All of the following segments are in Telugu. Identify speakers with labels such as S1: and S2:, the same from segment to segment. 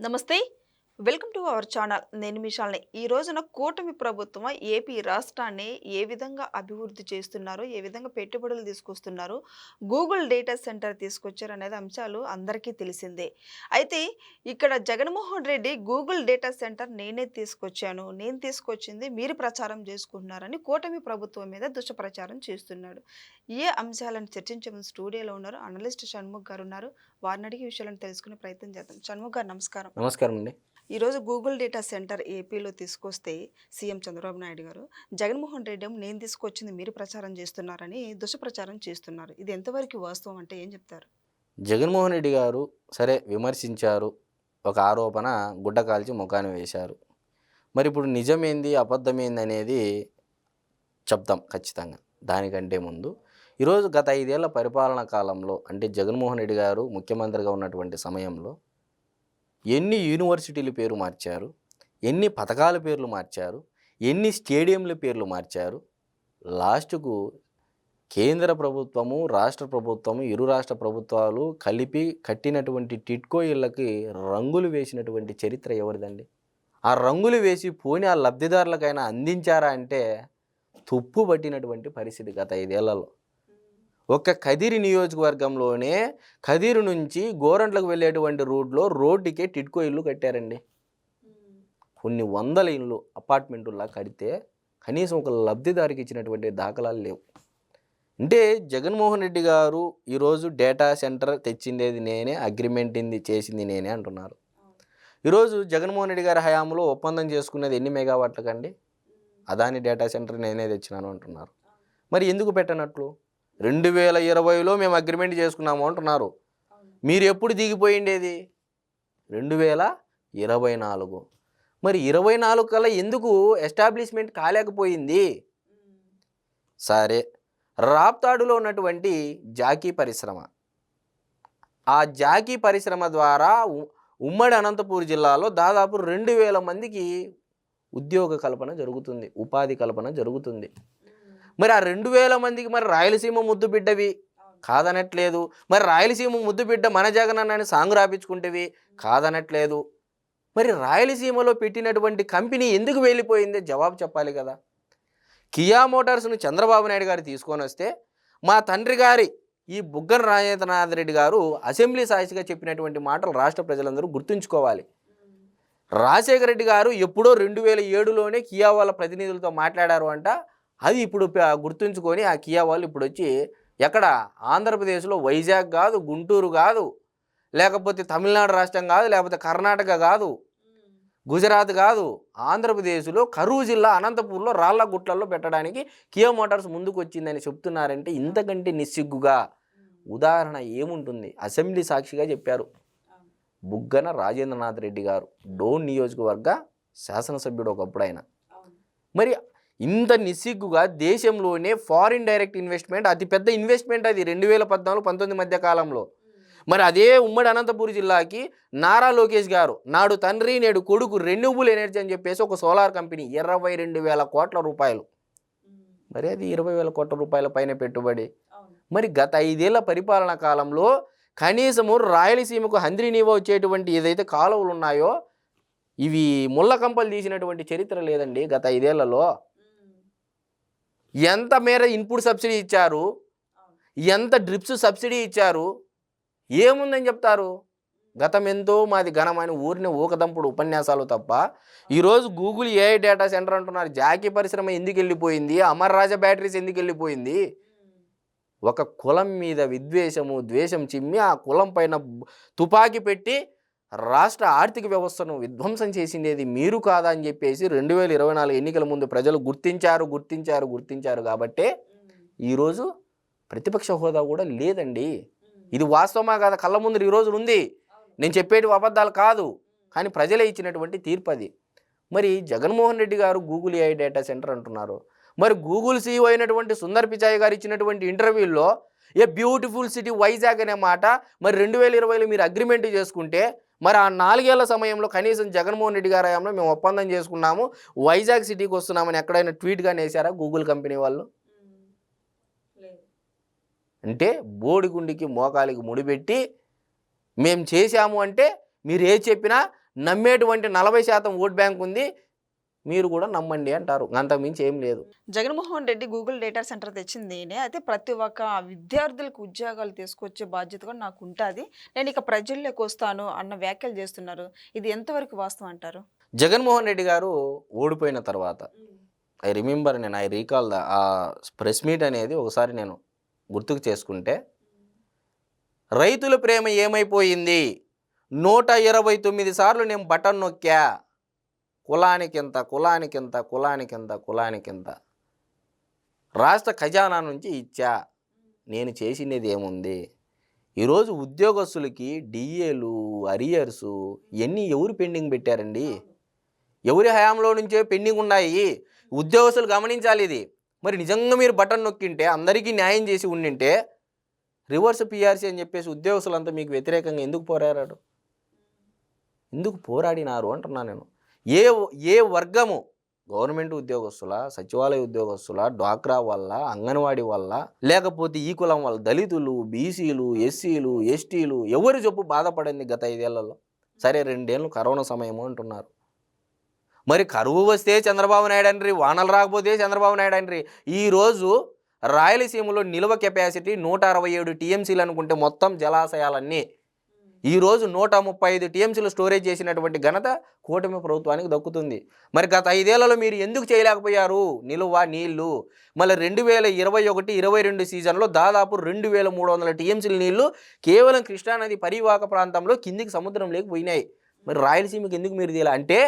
S1: నమస్తే. Welcome to our channel. నేను మిషాల్ని ఈ రోజున కూటమి ప్రభుత్వం ఏపీ రాష్ట్రాన్ని ఏ విధంగా అభివృద్ధి చేస్తున్నారో ఏ విధంగా పెట్టుబడులు తీసుకొస్తున్నారో గూగుల్ డేటా సెంటర్ తీసుకొచ్చారు అనేది అంశాలు అందరికీ తెలిసిందే. అయితే ఇక్కడ Jaganmohan Reddy Google data centre నేనే తీసుకొచ్చాను నేను తీసుకొచ్చింది మీరు ప్రచారం చేసుకుంటున్నారని కూటమి ప్రభుత్వం మీద దుష్ప్రచారం చేస్తున్నాడు. ఏ అంశాలను చర్చించే స్టూడియోలో ఉన్నారు? అనలిస్ట్ షణ్ముఖ్ గారు ఉన్నారు. వారిని అడిగి విషయాలను తెలుసుకునే ప్రయత్నం చేద్దాం. షణ్ముఖ్ గారు నమస్కారం.
S2: నమస్కారం అండి
S1: ఈరోజు గూగుల్ డేటా సెంటర్ ఏపీలో తీసుకొస్తే సీఎం చంద్రబాబు నాయుడు గారు జగన్మోహన్ రెడ్డి నేను తీసుకొచ్చింది మీరు ప్రచారం చేస్తున్నారని దుష్ప్రచారం చేస్తున్నారు. ఇది ఎంతవరకు వాస్తవం? అంటే ఏం చెప్తారు?
S2: జగన్మోహన్ రెడ్డి గారు సరే విమర్శించారు. ఒక ఆరోపణ గుడ్డ కాల్చి ముఖాన్ని వేశారు. మరి ఇప్పుడు నిజమేంది అబద్ధమేంది అనేది చెప్తాం ఖచ్చితంగా దానికంటే ముందు. ఈరోజు గత ఐదేళ్ళ పరిపాలన కాలంలో అంటే జగన్మోహన్ రెడ్డి గారు ముఖ్యమంత్రిగా ఉన్నటువంటి సమయంలో ఎన్ని యూనివర్సిటీల పేరు మార్చారు? ఎన్ని పథకాల పేర్లు మార్చారు? ఎన్ని స్టేడియంల పేర్లు మార్చారు? లాస్ట్కు కేంద్ర ప్రభుత్వము రాష్ట్ర ప్రభుత్వము ఇరు రాష్ట్ర ప్రభుత్వాలు కలిపి కట్టినటువంటి టిట్కో ఇళ్ళకి రంగులు వేసినటువంటి చరిత్ర ఎవరిదండి? ఆ రంగులు వేసి పోని ఆ లబ్ధిదారులకైనా అందించారా అంటే తుప్పు పట్టినటువంటి పరిస్థితి గత ఐదేళ్ళలో. ఒక్క కదిరి నియోజకవర్గంలోనే కదిరి నుంచి గోరంట్లకు వెళ్ళేటువంటి రోడ్లో రోడ్డుకే టిట్కో ఇల్లు కట్టారండి. కొన్ని వందల ఇళ్ళు అపార్ట్మెంటులా కడితే కనీసం ఒక లబ్ధిదారికి ఇచ్చినటువంటి దాఖలాలు లేవు. అంటే జగన్మోహన్ రెడ్డి గారు ఈరోజు డేటా సెంటర్ తెచ్చిండేది నేనే అగ్రిమెంట్ ఇంది చేసింది నేనే అంటున్నారు. ఈరోజు జగన్మోహన్ రెడ్డి గారి హయాంలో ఒప్పందం చేసుకునేది ఎన్ని మెగావాట్లకండి? అదాని డేటా సెంటర్ నేనే తెచ్చినాను అంటున్నారు. మరి ఎందుకు పెట్టనట్లు? రెండు వేల ఇరవైలో మేము అగ్రిమెంట్ చేసుకున్నాము అంటున్నారు. మీరు ఎప్పుడు దిగిపోయిండేది రెండు వేల ఇరవై నాలుగు. మరి ఇరవై నాలుగు కల్లా ఎందుకు ఎస్టాబ్లిష్మెంట్ కాలేకపోయింది? సరే రాప్తాడులో ఉన్నటువంటి జాకీ పరిశ్రమ. ఆ జాకీ పరిశ్రమ ద్వారా ఉ- ఉమ్మడి అనంతపూర్ జిల్లాలో దాదాపు రెండు వేల మందికి ఉద్యోగ కల్పన జరుగుతుంది ఉపాధి కల్పన జరుగుతుంది. మరి ఆ రెండు వేల మందికి మరి రాయలసీమ ముద్దు బిడ్డవి? కాదనట్లేదు. మరి రాయలసీమ ముద్దు బిడ్డ మన జగన్ అన్నని సాంగ్ రాపించుకుంటేవి? కాదనట్లేదు. మరి రాయలసీమలో పెట్టినటువంటి కంపెనీ ఎందుకు వెళ్ళిపోయింది? జవాబు చెప్పాలి కదా. కియా మోటార్స్ను చంద్రబాబు నాయుడు గారు తీసుకొని వస్తే మా తండ్రి గారి ఈ బుగ్గన రాజేంద్రనాథ్ రెడ్డి గారు అసెంబ్లీ సాక్షిగా చెప్పినటువంటి మాటలు రాష్ట్ర ప్రజలందరూ గుర్తుంచుకోవాలి. రాజశేఖర రెడ్డి గారు ఎప్పుడో రెండు వేల ఏడులోనే కియా వాళ్ళ ప్రతినిధులతో మాట్లాడారు అంట. అది ఇప్పుడు గుర్తుంచుకొని ఆ కియా వాళ్ళు ఇప్పుడు వచ్చి ఎక్కడ? ఆంధ్రప్రదేశ్లో వైజాగ్ కాదు గుంటూరు కాదు లేకపోతే తమిళనాడు రాష్ట్రం కాదు లేకపోతే కర్ణాటక కాదు గుజరాత్ కాదు ఆంధ్రప్రదేశ్లో కరూరు జిల్లా అనంతపూర్లో రాళ్ళ గుట్లలో పెట్టడానికి కియా మోటార్స్ ముందుకు వచ్చిందని చెప్తున్నారంటే ఇంతకంటే నిస్సిగ్గుగా. ఉదాహరణ ఏముంటుంది? అసెంబ్లీ సాక్షిగా చెప్పారు. బుగ్గన రాజేంద్రనాథ్ రెడ్డి గారు డోన్ నియోజకవర్గ శాసనసభ్యుడు ఒకప్పుడు ఆయన మరి ఇంత నిస్సిగ్గుగా దేశంలోనే ఫారిన్ డైరెక్ట్ ఇన్వెస్ట్మెంట్ అతిపెద్ద ఇన్వెస్ట్మెంట్ అది రెండు వేల పద్నాలుగు పంతొమ్మిది మధ్య కాలంలో. మరి అదే ఉమ్మడి అనంతపురం జిల్లాకి నారా లోకేష్ గారు నాడు తండ్రి నేడు కొడుకు రెన్యూబుల్ ఎనర్జీ అని చెప్పేసి ఒక సోలార్ కంపెనీ ఇరవై రెండు వేల కోట్ల రూపాయలు. మరి అది ఇరవై వేల కోట్ల రూపాయల పైన పెట్టుబడి. మరి గత ఐదేళ్ళ పరిపాలన కాలంలో కనీసము రాయలసీమకు హంద్రీనీవ వచ్చేటువంటి ఏదైతే కాలువలు ఉన్నాయో ఇవి ముళ్ళ కంపలు తీసినటువంటి చరిత్ర లేదండి గత ఐదేళ్ళలో. ఎంత మేర ఇన్పుట్ సబ్సిడీ ఇచ్చారు? ఎంత డ్రిప్స్ సబ్సిడీ ఇచ్చారు? ఏముందని చెప్తారు? గతం ఎంతో మాది ఘనమైన ఊరిని ఊకదంపుడు ఉపన్యాసాలు తప్ప ఈరోజు గూగుల్ ఏఐ డేటా సెంటర్ అంటున్నారు. జాకీ పరిశ్రమ ఎందుకు వెళ్ళిపోయింది అమర్ రాజా బ్యాటరీస్ ఎందుకు వెళ్ళిపోయింది ఒక కులం మీద విద్వేషము ద్వేషం చిమ్మి ఆ కులం పైన తుపాకీ పెట్టి రాష్ట్ర ఆర్థిక వ్యవస్థను విధ్వంసం చేసిండేది మీరు కాదా అని చెప్పేసి రెండు వేల ఇరవై నాలుగు ఎన్నికల ముందు ప్రజలు గుర్తించారు గుర్తించారు గుర్తించారు కాబట్టే ఈరోజు ప్రతిపక్ష హోదా కూడా లేదండి. ఇది వాస్తవమా కాదా? కళ్ళ ముందు ఈ రోజు ఉంది. నేను చెప్పేటి అబద్ధాలు కాదు. కానీ ప్రజలే ఇచ్చినటువంటి తీర్పు అది. మరి జగన్మోహన్ రెడ్డి గారు గూగుల్ ఏఐ డేటా సెంటర్ అంటున్నారు. మరి గూగుల్ సీఈఓ అయినటువంటి సుందర్ పిచాయ్ గారు ఇచ్చినటువంటి ఇంటర్వ్యూలో ఏ బ్యూటిఫుల్ సిటీ వైజాగ్ అనే మాట మరి రెండు వేల ఇరవైలో మీరు అగ్రిమెంట్ చేసుకుంటే మరి ఆ నాలుగేళ్ళ సమయంలో కనీసం జగన్మోహన్ రెడ్డి గారి హయాంలో మేము ఒప్పందం చేసుకున్నాము. వైజాగ్ సిటీకి వస్తున్నామని ఎక్కడైనా ట్వీట్గా వేశారా గూగుల్ కంపెనీ వాళ్ళు? అంటే బోడిగుండికి మోకాలికి ముడిపెట్టి మేము చేశాము అంటే మీరు ఏ చెప్పినా నమ్మేటువంటి నలభై శాతం ఓట్ బ్యాంక్ ఉంది. మీరు కూడా నమ్మండి అంటారు. అంతకు మించి ఏం లేదు.
S1: Jaganmohan Reddy Google data centre తెచ్చింది అయితే ప్రతి ఒక్క విద్యార్థులకు ఉద్యోగాలు తీసుకొచ్చే బాధ్యత కూడా నాకు ఉంటుంది. నేను ఇక ప్రజల్లోకి వస్తాను అన్న వ్యాఖ్యలు చేస్తున్నారు. ఇది ఎంతవరకు వాస్తవం అంటారు?
S2: జగన్మోహన్ రెడ్డి గారు ఓడిపోయిన తర్వాత ఐ రిమెంబర్ నేను ఐ రీకాల్ ద ఆ ప్రెస్ మీట్ అనేది ఒకసారి నేను గుర్తుకు చేసుకుంటే రైతుల ప్రేమ ఏమైపోయింది? నూట ఇరవై తొమ్మిది సార్లు నేను బటన్ నొక్కా. కులానికింత కులానికింత కులానికింత కులానికింత. రాష్ట్ర ఖజానా నుంచి ఇచ్చా. నేను చేసినది ఏముంది ఈరోజు ఉద్యోగస్తులకి డిఏలు అరియర్సు ఇవన్నీ ఎవరు పెండింగ్ పెట్టారండి? ఎవరి హయాంలో నుంచే పెండింగ్ ఉన్నాయి? ఉద్యోగస్తులు గమనించాలి ఇది. మరి నిజంగా మీరు బటన్ నొక్కింటే అందరికీ న్యాయం చేసి ఉండింటే రివర్స్ పిఆర్సీ అని చెప్పేసి ఉద్యోగస్తులంతా మీకు వ్యతిరేకంగా ఎందుకు పోరాడారు? ఎందుకు పోరాడినారు అంటున్నా నేను. ఏ ఏ వర్గము? గవర్నమెంట్ ఉద్యోగస్తుల సచివాలయ ఉద్యోగస్తుల డ్వాక్రా వల్ల అంగన్వాడీ వల్ల లేకపోతే ఈ కులం వల్ల దళితులు బీసీలు ఎస్సీలు ఎస్టీలు ఎవరి చెప్పు బాధపడింది గత ఐదేళ్ళలో? సరే రెండేళ్ళు కరోనా సమయము అంటున్నారు. మరి కరువు వస్తే చంద్రబాబు నాయుడు అండ్రి వానలు రాకపోతే చంద్రబాబు నాయుడు అండ్రి. ఈరోజు రాయలసీమలో నిల్వ కెపాసిటీ నూట అరవై ఏడు టీఎంసీలు అనుకుంటే మొత్తం జలాశయాలన్నీ ఈరోజు నూట ముప్పై ఐదు టీఎంసీలు స్టోరేజ్ చేసినటువంటి ఘనత కూటమి ప్రభుత్వానికి దక్కుతుంది. మరి గత ఐదేళ్ళలో మీరు ఎందుకు చేయలేకపోయారు? నిలువ నీళ్ళు. మళ్ళీ రెండు వేల ఇరవై ఒకటి ఇరవై రెండు సీజన్లో దాదాపు రెండు వేల మూడు వందల టీఎంసీల నీళ్ళు కేవలం కృష్ణానది పరివాహక ప్రాంతంలో కిందికి సముద్రం లేకపోయినాయి మరి రాయలసీమకి ఎందుకు మీరు తీయాలి? అంటే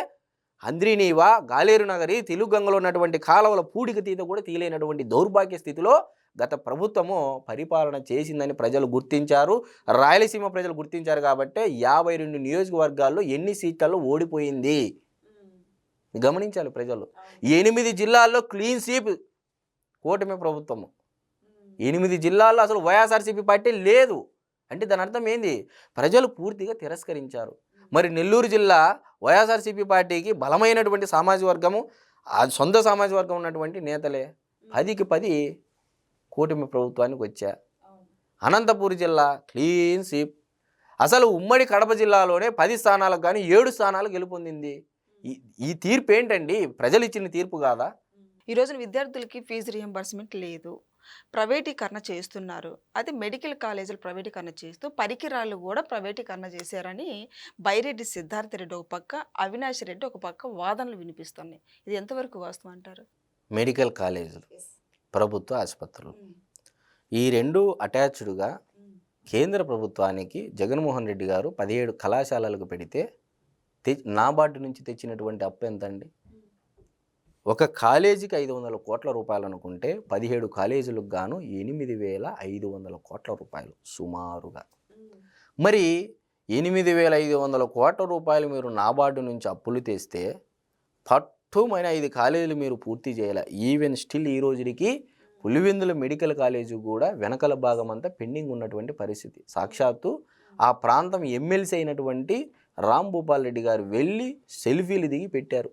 S2: అంద్రినీవా గాలేరు నగరి తెలుగు గంగలో ఉన్నటువంటి కాలువల పూడిక తీత కూడా తీయలేనటువంటి దౌర్భాగ్య స్థితిలో గత ప్రభుత్వము పరిపాలన చేసిందని ప్రజలు గుర్తించారు. రాయలసీమ ప్రజలు గుర్తించారు కాబట్టి యాభై రెండు నియోజకవర్గాల్లో ఎన్ని సీట్లలో ఓడిపోయింది? గమనించాలి ప్రజలు. ఎనిమిది జిల్లాల్లో క్లీన్ స్వీప్ కూటమి ప్రభుత్వము. ఎనిమిది జిల్లాల్లో అసలు వైఎస్ఆర్సీపీ పార్టీ లేదు. అంటే దాని అర్థం ఏంది? ప్రజలు పూర్తిగా తిరస్కరించారు. మరి నెల్లూరు జిల్లా వైఎస్ఆర్సీపీ పార్టీకి బలమైనటువంటి సామాజిక వర్గము ఆ సొంత సామాజిక వర్గం ఉన్నటువంటి నేతలే. పదికి పది కూటమి ప్రభుత్వానికి వచ్చా. అనంతపూర్ జిల్లా క్లీన్ స్వీప్. అసలు ఉమ్మడి కడప జిల్లాలోనే పది స్థానాలకు కానీ ఏడు స్థానాలు గెలుపొందింది. ఈ ఈ తీర్పు ఏంటండి? ప్రజలు ఇచ్చిన తీర్పు కాదా?
S1: ఈ రోజున విద్యార్థులకి ఫీజు రియంబర్స్మెంట్ లేదు. ప్రైవేటీకరణ చేస్తున్నారు. అయితే మెడికల్ కాలేజీలు ప్రైవేటీకరణ చేస్తూ పరికరాలు కూడా ప్రైవేటీకరణ చేశారని బైరెడ్డి సిద్ధార్థ రెడ్డి ఒక పక్క అవినాష్ రెడ్డి ఒక పక్క వాదనలు వినిపిస్తున్నాయి. ఇది ఎంతవరకు వాస్తవం అంటారు?
S2: మెడికల్ కాలేజీలు ప్రభుత్వ ఆసుపత్రులు. ఈ రెండు అటాచ్డ్గా కేంద్ర ప్రభుత్వానికి జగన్మోహన్ రెడ్డి గారు పదిహేడు కళాశాలలకు పెడితే తె నాబార్డు నుంచి తెచ్చినటువంటి అప్పు ఎంతండి? ఒక కాలేజీకి ఐదు వందల కోట్ల రూపాయలు అనుకుంటే పదిహేడు కాలేజీలకు గాను ఎనిమిది వేల ఐదు వందల కోట్ల రూపాయలు సుమారుగా. మరి ఎనిమిది వేల ఐదు వందల కోట్ల రూపాయలు మీరు నాబార్డు నుంచి అప్పులు తెస్తే పట్టుమైన ఐదు కాలేజీలు మీరు పూర్తి చేయాలి? ఈవెన్ స్టిల్ ఈ రోజుకి పులివెందుల మెడికల్ కాలేజీ కూడా వెనకల భాగం అంతా పెండింగ్ ఉన్నటువంటి పరిస్థితి. సాక్షాత్తు ఆ ప్రాంతం ఎమ్మెల్సీ అయినటువంటి రామ్ భూపాల్ రెడ్డి గారు వెళ్ళి సెల్ఫీలు దిగి పెట్టారు.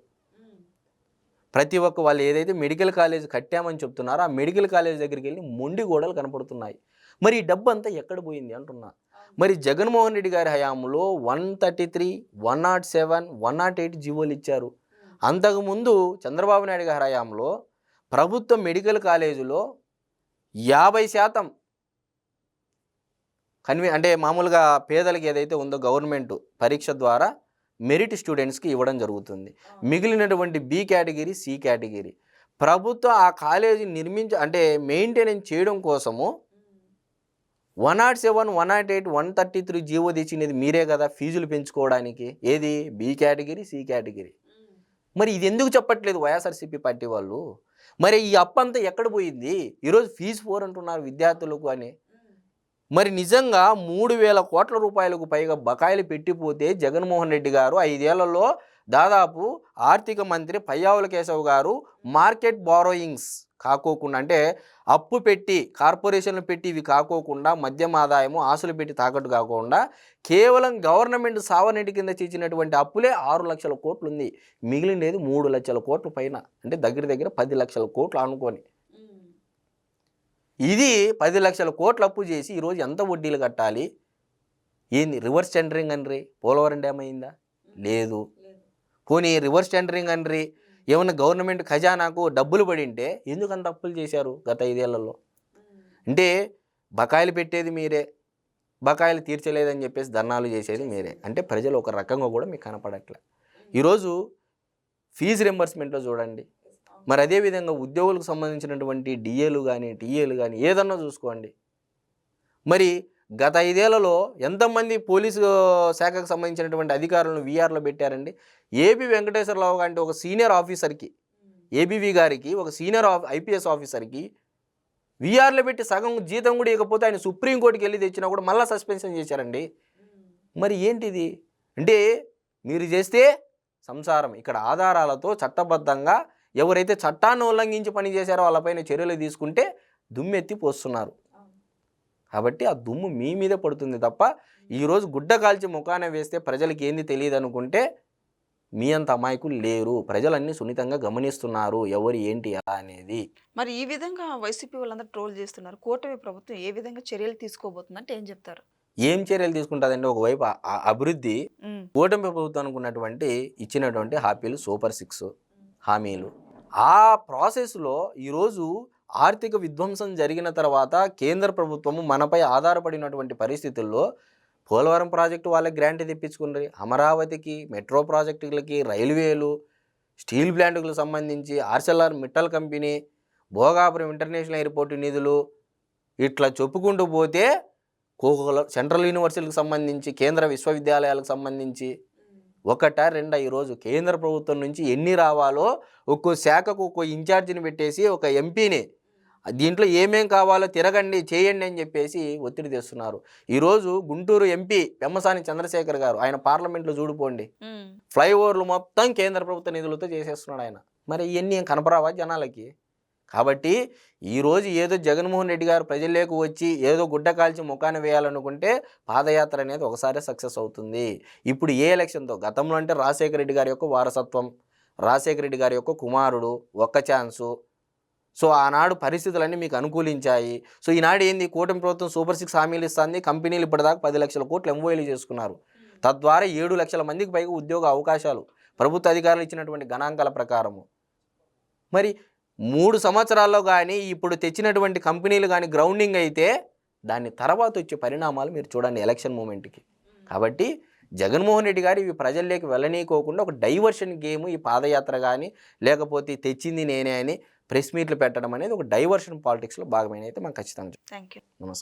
S2: ప్రతి ఒక్క వాళ్ళు ఏదైతే మెడికల్ కాలేజ్ కట్టామని చెప్తున్నారో ఆ మెడికల్ కాలేజ్ దగ్గరికి వెళ్ళి మొండి గోడలు కనపడుతున్నాయి. మరి ఈ డబ్బు అంతా ఎక్కడ పోయింది అంటున్నా. మరి జగన్మోహన్ రెడ్డి గారి హయాంలో one thirty three one nought seven one nought eight జీవోలు ఇచ్చారు. అంతకుముందు చంద్రబాబు నాయుడు గారి హయాంలో ప్రభుత్వ మెడికల్ కాలేజీలో యాభై శాతం కన్వీ అంటే మామూలుగా పేదలకి ఏదైతే ఉందో గవర్నమెంట్ పరీక్ష ద్వారా మెరిట్ స్టూడెంట్స్కి ఇవ్వడం జరుగుతుంది. మిగిలినటువంటి బి కేటగిరీ సి కేటగిరీ. ప్రభుత్వం ఆ కాలేజీ నిర్మించ అంటే మెయింటెనెన్స్ చేయడం కోసము one nought seven one nought eight one thirty three GO తెచ్చినది మీరే కదా ఫీజులు పెంచుకోవడానికి. ఏది? B category C category. మరి ఇది ఎందుకు చెప్పట్లేదు వైఎస్ఆర్సీపీ పార్టీ వాళ్ళు? మరి ఈ అప్పు అంతా ఎక్కడ పోయింది? ఈరోజు ఫీజు ఫోర్ అంటున్నారు విద్యార్థులకు అని. మరి నిజంగా మూడు వేల కోట్ల రూపాయలకు పైగా బకాయిలు పెట్టిపోతే జగన్మోహన్ రెడ్డి గారు ఐదేళ్ళలో దాదాపు ఆర్థిక మంత్రి పయ్యావుల కేశవ్ గారు మార్కెట్ బారోయింగ్స్ కాకోకుండా అంటే అప్పు పెట్టి కార్పొరేషన్లు పెట్టి ఇవి కాకోకుండా మద్యం ఆదాయము ఆశలు పెట్టి తాకట్టు కాకుండా కేవలం గవర్నమెంట్ సావనీటి కింద చేసినటువంటి అప్పులే ఆరు లక్షల కోట్లు ఉంది. మిగిలినది మూడు లక్షల కోట్ల పైన. అంటే దగ్గర దగ్గర పది లక్షల కోట్లు అనుకొని ఇది పది లక్షల కోట్లు అప్పు చేసి ఈరోజు ఎంత వడ్డీలు కట్టాలి? ఏంది రివర్స్ టెండరింగ్ అండ్రి పోలవరం డ్యామ్ అయిందా? లేదు. పోనీ రివర్స్ టెండరింగ్ అండ్రి ఏమన్నా గవర్నమెంట్ ఖజానాకు డబ్బులు పడింటే ఎందుకు అంత అప్పులు చేశారు గత ఐదేళ్ళలో? అంటే బకాయిలు పెట్టేది మీరే. బకాయిలు తీర్చలేదని చెప్పేసి ధర్నాలు చేసేది మీరే. అంటే ప్రజలు ఒక రకంగా కూడా మీకు కనపడట్లే. ఈరోజు ఫీజు రింబర్స్మెంట్లో చూడండి. మరి అదేవిధంగా ఉద్యోగులకు సంబంధించినటువంటి డిఏలు కానీ టీఏలు కానీ ఏదన్నా చూసుకోండి. మరి గత ఐదేళ్ళలో ఎంతమంది పోలీసు శాఖకు సంబంధించినటువంటి అధికారులను వీఆర్లో పెట్టారండి? ఏబి వెంకటేశ్వరరావు అంటే ఒక సీనియర్ ఆఫీసర్కి ఏబీవీ గారికి ఒక సీనియర్ ఆఫ్ ఐపీఎస్ ఆఫీసర్కి వీఆర్లో పెట్టి సగం జీతం కూడా ఇవ్వకపోతే ఆయన సుప్రీంకోర్టుకి వెళ్ళి తెచ్చినా కూడా మళ్ళీ సస్పెన్షన్ చేశారండి. మరి ఏంటిది? అంటే మీరు చేస్తే సంసారం ఇక్కడ ఆధారాలతో చట్టబద్ధంగా ఎవరైతే చట్టాన్ని ఉల్లంఘించి పని చేశారో వాళ్ళపైన చర్యలు తీసుకుంటే దుమ్మెత్తి పోస్తున్నారు. కాబట్టి ఆ దుమ్ము మీ మీదే పడుతుంది తప్ప ఈరోజు గుడ్డ కాల్చి ముఖాన వేస్తే ప్రజలకి ఏంది తెలియదు అనుకుంటే మీ అంత అమాయకులు లేరు. ప్రజలన్నీ సున్నితంగా గమనిస్తున్నారు. ఎవరు ఏంటి ఎలా అనేది.
S1: మరి ఈ విధంగా వైసీపీ వాళ్ళందరూ ట్రోల్ చేస్తున్నారు. కూటమి ప్రభుత్వం ఏ విధంగా చర్యలు తీసుకోబోతుందంటే ఏం చెప్తారు?
S2: ఏం చర్యలు తీసుకుంటుందంటే ఒకవైపు అభివృద్ధి కూటమి ప్రభుత్వం అనుకున్నటువంటి ఇచ్చినటువంటి హామీలు సూపర్ సిక్స్. హామీలు. ఆ ప్రాసెస్లో ఈరోజు ఆర్థిక విధ్వంసం జరిగిన తర్వాత కేంద్ర ప్రభుత్వము మనపై ఆధారపడినటువంటి పరిస్థితుల్లో పోలవరం ప్రాజెక్టు వాళ్ళకి గ్రాంట్ తెప్పించుకున్నారు అమరావతికి మెట్రో ప్రాజెక్టులకి రైల్వేలు స్టీల్ ప్లాంట్లకు సంబంధించి Arcelor Mittal company Bhogapuram international airport నిధులు ఇట్లా చెప్పుకుంటూ పోతే కోకోల సెంట్రల్ యూనివర్సిటీలకు సంబంధించి కేంద్ర విశ్వవిద్యాలయాలకు సంబంధించి ఒకట రెండా ఈరోజు కేంద్ర ప్రభుత్వం నుంచి ఎన్ని రావాలో ఒక్కో శాఖకు ఒక్కో ఇన్ఛార్జిని పెట్టేసి ఒక ఎంపీని దీంట్లో ఏమేం కావాలో తిరగండి చేయండి అని చెప్పేసి ఒత్తిడి తెస్తున్నారు. ఈరోజు గుంటూరు ఎంపీ పెమ్మసాని చంద్రశేఖర్ గారు ఆయన పార్లమెంట్లో చూడిపోండి
S1: ఉమ్.
S2: ఫ్లైఓవర్లు మొత్తం కేంద్ర ప్రభుత్వ నిధులతో చేసేస్తున్నాడు ఆయన. మరి ఇవన్నీ ఏం కనపరావా జనాలకి? కాబట్టి ఈరోజు ఏదో జగన్మోహన్ రెడ్డి గారు ప్రజల్లోకి వచ్చి ఏదో గుడ్డ కాల్చి ముఖాన్ని వేయాలనుకుంటే పాదయాత్ర అనేది ఒకసారి సక్సెస్ అవుతుంది. ఇప్పుడు ఏ ఎలక్షన్తో? గతంలో అంటే రాజశేఖర రెడ్డి గారి యొక్క వారసత్వం రాజశేఖర రెడ్డి గారి యొక్క కుమారుడు ఒక్క ఛాన్సు. సో ఆనాడు పరిస్థితులన్నీ మీకు అనుకూలించాయి. సో ఈనాడు ఏంది? కూటమి ప్రభుత్వం సూపర్ సిక్స్ హామీలు ఇస్తుంది. కంపెనీలు ఇప్పటిదాకా పది లక్షల కోట్లు ఎంఓఏలు చేసుకున్నారు. తద్వారా ఏడు లక్షల మందికి పైగా ఉద్యోగ అవకాశాలు ప్రభుత్వ అధికారులు ఇచ్చినటువంటి గణాంకాల ప్రకారము. మరి మూడు సంవత్సరాల్లో కానీ ఇప్పుడు తెచ్చినటువంటి కంపెనీలు కానీ గ్రౌండింగ్ అయితే దాని తర్వాత వచ్చే పరిణామాలు మీరు చూడండి ఎలక్షన్ మూమెంట్కి. కాబట్టి జగన్మోహన్ రెడ్డి గారు ఇవి ప్రజల్లోకి వెళ్ళనీకోకుండా ఒక డైవర్షన్ గేమ్ ఈ పాదయాత్ర కానీ లేకపోతే తెచ్చింది నేనే అని ప్రెస్ మీట్లు పెట్టడం అనేది ఒక డైవర్షన్ పాలిటిక్స్లో భాగమైన అయితే మనం ఖచ్చితంగా.
S1: థ్యాంక్ యూ
S2: నమస్కారం.